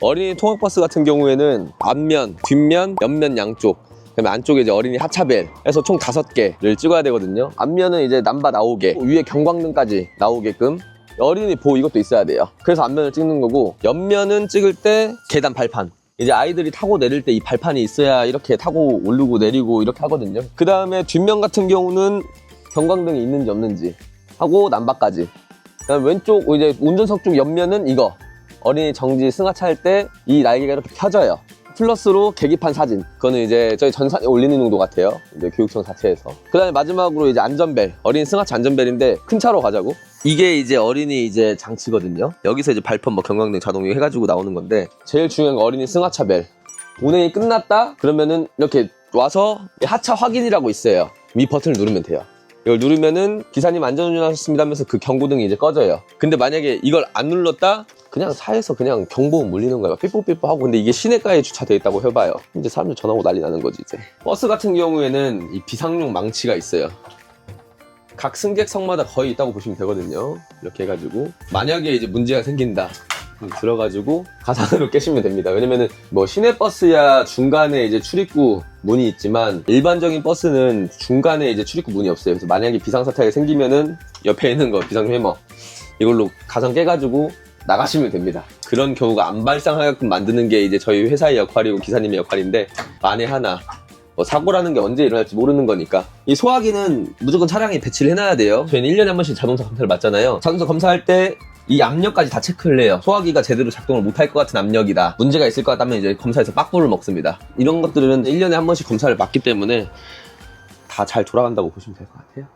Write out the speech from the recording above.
어린이 통학버스 같은 경우에는 앞면, 뒷면, 옆면 양쪽 그다음에 안쪽에 이제 어린이 하차벨 해서 총 다섯 개를 찍어야 되거든요. 앞면은 이제 남바 나오게 위에 경광등까지 나오게끔 어린이 보호 이것도 있어야 돼요. 그래서 앞면을 찍는 거고 옆면은 찍을 때 계단 발판. 이제 아이들이 타고 내릴 때 이 발판이 있어야 이렇게 타고 오르고 내리고 이렇게 하거든요. 그 다음에 뒷면 같은 경우는 경광등이 있는지 없는지 하고 남바까지. 그다음 왼쪽 이제 운전석 쪽 옆면은 이거 어린이 정지 승하차 할 때 이 날개가 이렇게 펴져요. 플러스로 계기판 사진. 그거는 이제 저희 전산에 올리는 용도 같아요. 이제 교육청 자체에서. 그 다음에 마지막으로 이제 안전벨. 어린이 승하차 안전벨인데 큰 차로 가자고. 이게 이제 어린이 이제 장치거든요. 여기서 이제 발판 뭐 경광등 자동이 해가지고 나오는 건데 제일 중요한 건 어린이 승하차 벨. 운행이 끝났다? 그러면은 이렇게 와서 하차 확인이라고 있어요. 위 버튼을 누르면 돼요. 이걸 누르면은 기사님 안전운전하셨습니다 하면서 그 경고등이 이제 꺼져요. 근데 만약에 이걸 안 눌렀다? 그냥 차에서 그냥 경보음 울리는 거예요. 삐뽀삐뽀 하고. 근데 이게 시내가에 주차돼 있다고 해봐요. 이제 사람들 전화오고 난리 나는 거지, 이제. 버스 같은 경우에는 이 비상용 망치가 있어요. 각 승객석마다 거의 있다고 보시면 되거든요. 이렇게 해가지고. 만약에 이제 문제가 생긴다. 그럼 들어가지고 가상으로 깨시면 됩니다. 왜냐면은 뭐 시내버스야 중간에 이제 출입구 문이 있지만 일반적인 버스는 중간에 이제 출입구 문이 없어요. 그래서 만약에 비상사태가 생기면은 옆에 있는 거 비상 해머 이걸로 가상 깨가지고 나가시면 됩니다. 그런 경우가 안 발생하게끔 만드는 게 이제 저희 회사의 역할이고 기사님의 역할인데 만에 하나 뭐 사고라는 게 언제 일어날지 모르는 거니까 이 소화기는 무조건 차량에 배치를 해놔야 돼요. 저희는 1년에 한 번씩 자동차 검사를 받잖아요. 자동차 검사할 때 이 압력까지 다 체크를 해요. 소화기가 제대로 작동을 못할 것 같은 압력이다. 문제가 있을 것 같다면 이제 검사에서 빡불을 먹습니다. 이런 것들은 1년에 한 번씩 검사를 받기 때문에 다 잘 돌아간다고 보시면 될 것 같아요